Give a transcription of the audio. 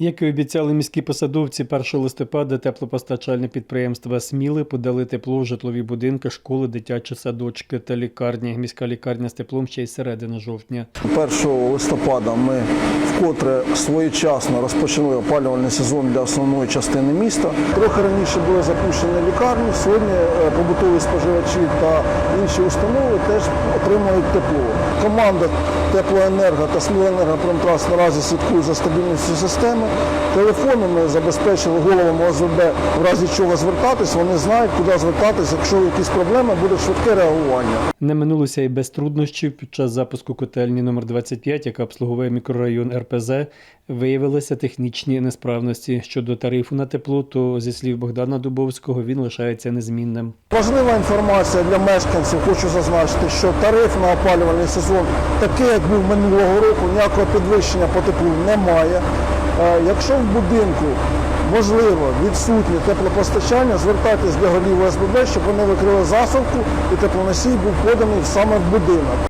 Як і обіцяли міські посадовці, 1 листопада теплопостачальне підприємства Сміли подали тепло в житлові будинки, школи, дитячі садочки та лікарні. Міська лікарня з теплом ще й середини жовтня. 1 листопада ми вкотре своєчасно розпочали опалювальний сезон для основної частини міста. Трохи раніше були запущені лікарні. Сьогодні е, побутові споживачі та інші установи теж отримують тепло. Команда Теплоенерго та Сміленерго наразі слідкують за стабільністю системи. Телефони ми забезпечили головам ОСББ в разі чого звертатись. Вони знають, куди звертатись, якщо якісь проблеми, буде швидке реагування. Не минулося і без труднощів під час запуску котельні номер 25 яка обслуговує мікрорайон РПЗ, виявилися технічні несправності. Щодо тарифу на тепло, то зі слів Богдана Дубовського він лишається незмінним. Важлива інформація для мешканців. Хочу зазначити, що тариф на опалювальний сезон такий, як був минулого року, ніякого підвищення по теплу немає. Е, Якщо в будинку можливо відсутнє теплопостачання, звертайтесь до голів ОСББ, щоб вони викрили засувку і теплоносій був поданий саме в будинок.